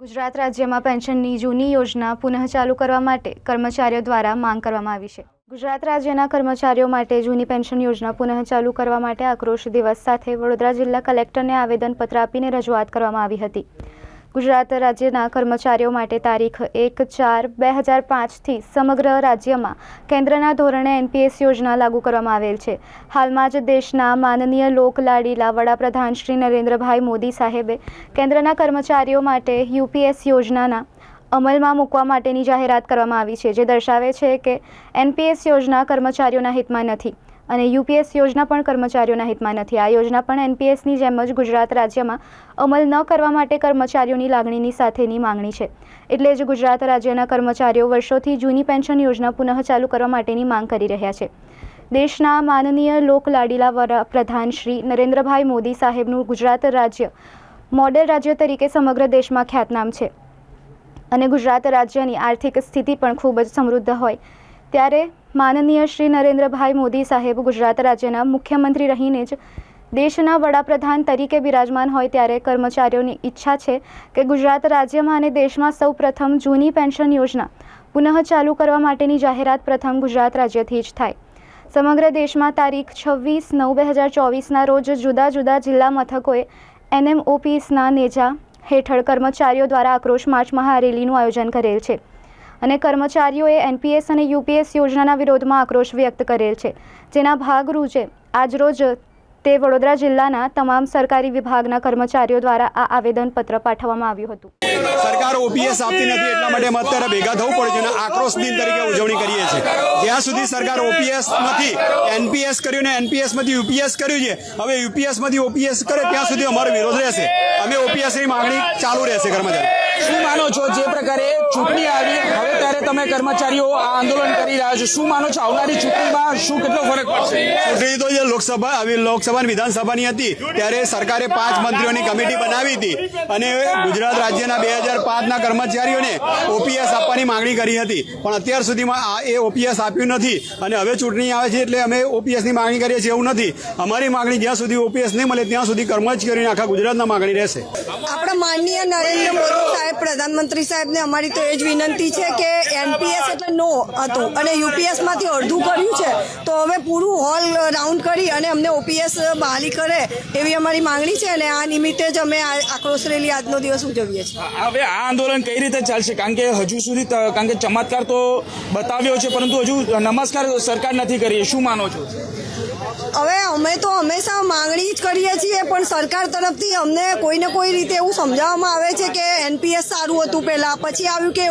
ગુજરાત રાજ્યમાં પેન્શનની જૂની યોજના પુનઃ ચાલુ કરવા માટે કર્મચારીઓ દ્વારા માંગ કરવામાં આવી છે. ગુજરાત રાજ્યના કર્મચારીઓ માટે જૂની પેન્શન યોજના પુનઃ ચાલુ કરવા માટે આક્રોશ દિવસ સાથે વડોદરા જિલ્લા કલેક્ટરને આવેદનપત્ર આપીને રજૂઆત કરવામાં આવી હતી. ગુજરાત રાજ્યના કર્મચારીઓ માટે તારીખ એક ચાર બે હજાર પાંચથી સમગ્ર રાજ્યમાં કેન્દ્રના ધોરણે એનપીએસ યોજના લાગુ કરવામાં આવેલ છે. હાલમાં જ દેશના માનનીય લોકલાડીલા વડાપ્રધાન શ્રી નરેન્દ્રભાઈ મોદી સાહેબે કેન્દ્રના કર્મચારીઓ માટે યુપીએસ યોજનાના અમલમાં મૂકવા માટેની જાહેરાત કરવામાં આવી છે, જે દર્શાવે છે કે એનપીએસ યોજના કર્મચારીઓના હિતમાં નથી. અને યુપીએસ યોજના પણ કર્મચારીઓના હિતમાં નથી. આ યોજના પણ એનપીએસની જેમ જ ગુજરાત રાજ્યમાં અમલ ન કરવા માટે કર્મચારીઓની લાગણીની સાથેની માંગણી છે. એટલે જ ગુજરાત રાજ્યના કર્મચારીઓ વર્ષોથી જૂની પેન્શન યોજના પુનઃ ચાલુ કરવા માટેની માંગ કરી રહ્યા છે. દેશના માનનીય લોકલાડીલા વડાપ્રધાન શ્રી નરેન્દ્રભાઈ મોદી સાહેબનું ગુજરાત રાજ્ય મોડેલ રાજ્ય તરીકે સમગ્ર દેશમાં ખ્યાતનામ છે. અને ગુજરાત રાજ્યની આર્થિક સ્થિતિ પણ ખૂબ જ સમૃદ્ધ હોય ત્યારે માનનીય શ્રી નરેન્દ્રભાઈ મોદી સાહેબ ગુજરાત રાજ્યના મુખ્યમંત્રી રહીને જ દેશના વડાપ્રધાન તરીકે બિરાજમાન હોય ત્યારે કર્મચારીઓની ઈચ્છા છે કે ગુજરાત રાજ્યમાં અને દેશમાં સૌ પ્રથમ જૂની પેન્શન યોજના પુનઃ ચાલુ કરવા માટેની જાહેરાત પ્રથમ ગુજરાત રાજ્યથી જ થાય. સમગ્ર દેશમાં તારીખ છવ્વીસ નવ બે હજાર ચોવીસના રોજ જુદા જુદા જિલ્લા મથકોએ એનએમઓપીસના નેજા હેઠળ કર્મચારીઓ દ્વારા આક્રોશ માર્ચ મહારેલીનું આયોજન કરેલ છે. અને કર્મચારીઓએ એનપીએસ અને યુપીએસ યોજનાના વિરોધમાં આક્રોશ વ્યક્ત કરેલ છે. જેના ભાગરૂપે આજરોજ તે વડોદરા જિલ્લાના તમામ સરકારી વિભાગના કર્મચારીઓ દ્વારા આ આવેદનપત્ર પાઠવવામાં આવ્યું હતું. સરકાર ઓપીએસ આપતી નથી એટલા માટે અમે અત્યારે ભેગા થવું પડે છે અને આક્રોશ દિન તરીકે ઉજવણી કરીએ છીએ. જ્યાં સુધી સરકાર ઓપીએસ નથી એનપીએસ કર્યું ને એનપીએસમાંથી યુપીએસ કર્યું છે હવે યુપીએસમાંથી ઓપીએસ કરે ત્યાં સુધી અમારો વિરોધ રહેશે. અમે ઓપીએસની માંગણી ચાલુ રહેશે કર્મચારી. શું માનો છો જે પ્રકારે ચૂંટણી આવી હવે ત્યારે તમે કર્મચારીઓ આ આંદોલન કરી રહ્યા છો? શું માનો છો? આવનારી ચૂંટણીમાં શું કેટલો ફરક પડશે? ચૂંટણી તો જે લોકસભા, આવી લોકસભા વિધાનસભાની હતી, ત્યારે સરકારે પાંચ મંત્રીઓની કમિટી બનાવી હતી. અને ગુજરાત રાજ્યના બે હજાર પાંચના કર્મચારીઓને ઓપીએસ આપવાની માંગણી કરી હતી. પણ અત્યાર સુધીમાં આ એ ઓપીએસ આપ્યું નથી. અને હવે ચૂંટણી આવે છે એટલે અમે ઓપીએસની માંગણી કરીએ છીએ એવું નથી. અમારી માંગણી જ્યાં સુધી ઓપીએસ નહીં મળે, ત્યાં સુધી કર્મચારીઓની આખા ગુજરાતના માંગણી રહેશે. આપણા માનનીય નરેન્દ્ર મોદી પ્રધાનમંત્રી સાહેબને અમારી તો એ જ વિનંતી છે કે એનપીએસ એટલે નો હતું. અને યુપીએસમાંથી અડધું કર્યું છે. તો હવે પૂરું હોલ રાઉન્ડ કરી અને અમને ઓપીએસ બહાલી કરે એવી અમારી માંગણી છે અને આ નિમિત્તે જ અમે આ આક્રોશ રેલી આજનો દિવસ ઉજવીએ છીએ. હવે આ આંદોલન કઈ રીતે ચાલશે? કારણ કે હજુ સુધી કારણ કે ચમત્કાર તો બતાવ્યો છે પરંતુ હજુ નમસ્કાર સરકાર નથી કરી. શું માનો છો? હવે અમે તો હંમેશા માંગણી જ કરીએ છીએ પણ સરકાર તરફથી અમને કોઈને કોઈ રીતે એવું સમજાવવામાં આવે છે કે એનપીએસ સારું હતું પહેલાં. પછી આવ્યું કે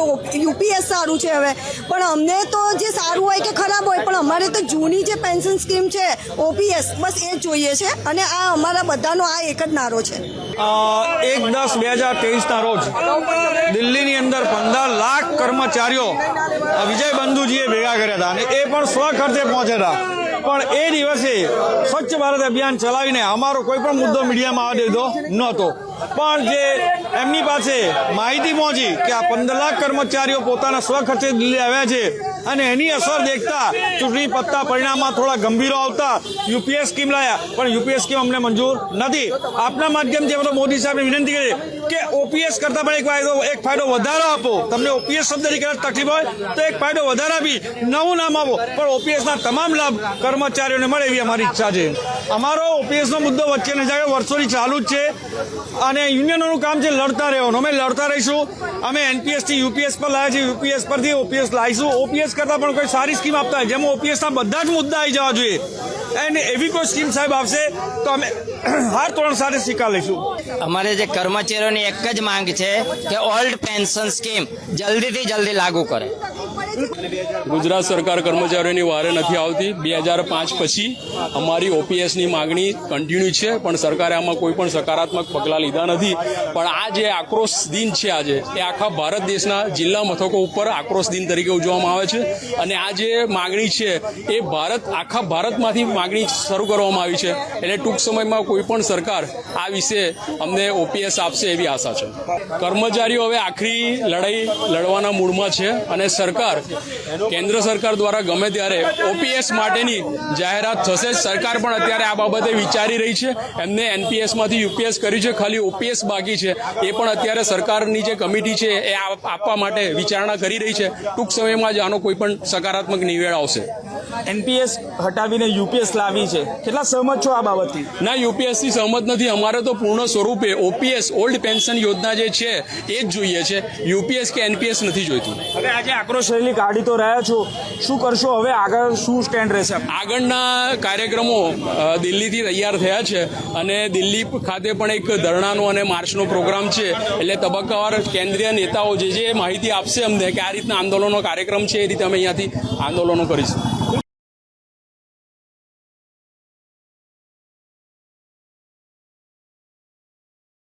યુપીએસ સારું છે હવે. પણ અમને તો જે સારું હોય કે ખરાબ હોય, પણ અમારે તો જૂની જે પેન્શન સ્કીમ છે, ઓપીએસ, બસ એ જોઈએ છે. અને આ અમારા બધાનો આ એક જ નારો છે. એક દસ બે હજાર તેવીસના રોજ દિલ્હીની અંદર પંદર લાખ કર્મચારીઓ વિજય બંધુજીએ ભેગા કર્યા હતા. અને એ પણ સ્વખર્ચે પહોંચ્યા હતા. પણ એ દિવસે સ્વચ્છ ભારત અભિયાન ચલાવીને અમારો કોઈ પણ મુદ્દો મીડિયામાં આવવા દીધો નહોતો. પણ જે એમની પાસે માહિતી પહોંચી કે આ પંદર લાખ કર્મચારીઓ પોતાના સ્વખર્ચે દિલ્હી આવ્યા છે અને એની અસર દેખતા ચૂંટણી પત્તા પરિણામમાં થોડા ગંભીરો આવતા યુપીએસ સ્કીમ લાયા. પણ યુપીએસ સ્કીમ અમને મંજૂર નથી. આપના માધ્યમથી અમે મોદી સાહેબને વિનંતી કરીએ. કે ઓપીએસ કરતા પણ એક ફાયદો એક ફાયદો વધારો આપો તમને ઓપીએસ શબ્દની કદાચ તકલીફ હોય તો એક ફાયદો વધારે આપી નવું નામ આપો પણ ઓપીએસના તમામ લાભ કર્મચારીઓને મળે એવી અમારી ઈચ્છા છે અમારો ઓપીએસનો મુદ્દો વચ્ચે નહીં જાય વર્ષોથી ચાલુ જ છે અને યુનિયનોનું કામ છે લડતા રહેવાનું અમે લડતા રહીશું અમે એનપીએસથી યુપીએસ પર લાવ્યા છીએ યુપીએસ પરથી ઓપીએસ લાવીશું ઓપીએસ કરતા પણ કોઈ સારી સ્કીમ આપતા હોય જેમાં ઓપીએસના બધા જ મુદ્દા આવી જવા જોઈએ એને એવી કોઈ સ્કીમ સાહેબ આવશે તો અમે હાર તોરણ સાથે સ્વીકાર લઈશું અમારે જે કર્મચારીઓની એક જ માંગ છે કે ઓલ્ડ પેન્શન સ્કીમ જલ્દીથી જલ્દી લાગુ કરે. ગુજરાત સરકાર કર્મચારીઓની વારે નથી આવતી. બે હજાર પાંચ પછી અમારી ઓપીએસની માગણી કન્ટિન્યુ છે, પણ સરકારે આમાં કોઈ પણ સકારાત્મક પગલાં લીધા નથી. પણ આ જે આક્રોશ દિન છે આજે, એ આખા ભારત દેશના જિલ્લા મથકો ઉપર આક્રોશ દિન તરીકે ઉજવવામાં આવે છે. અને આ જે માગણી છે, એ ભારત, આખા ભારતમાંથી માગણી શરૂ કરવામાં આવી છે. એટલે ટૂંક સમયમાં કોઈ પણ સરકાર આ વિશે અમને ઓપીએસ આપશે એવી આશા છે. કર્મચારીઓ હવે આખરી લડાઈ લડવાના મૂડમાં છે અને સરકાર કેન્દ્ર સરકાર દ્વારા ગમે ત્યારે ઓપીએસ માટેની જાહેરાત થશે. સરકાર પણ અત્યારે આ બાબતે વિચારી રહી છે. એમને એનપીએસમાંથી યુપીએસ કર્યું છે. ખાલી ઓપીએસ બાકી છે. એ પણ અત્યારે સરકારની જે કમિટી છે એ આપવા માટે વિચારણા કરી રહી છે. ટૂંક સમયમાં જ આનો કોઈ પણ સકારાત્મક નિવેડ આવશે. એનપીએસ હટાવીને યુપીએસ લાવી છે. કેટલા સહમત છો આ બાબતથી? ના યુપીએસથી સહમત નથી. અમારે તો પૂર્ણ સ્વરૂપે ઓપીએસ ઓલ્ડ પેન્શન યોજના જે છે એ જ જોઈએ છે. યુપીએસ કે એનપીએસ નથી જોઈતું. હવે આજે આક્રોશ રેલી કાઢી તો રહ્યા છો. શું કરશો? હવે આગળ શું સ્ટેન્ડ રહેશે? આગળના કાર્યક્રમો દિલ્હીથી તૈયાર થયા છે અને દિલ્હી ખાતે પણ એક ધરણાનો અને માર્ચનો પ્રોગ્રામ છે. એટલે તબક્કાવાર કેન્દ્રીય નેતાઓ જે જે માહિતી આપશે અમને કે આ રીતના આંદોલનનો કાર્યક્રમ છે એ રીતે અમે અહીંયાથી આંદોલનો કરીશું.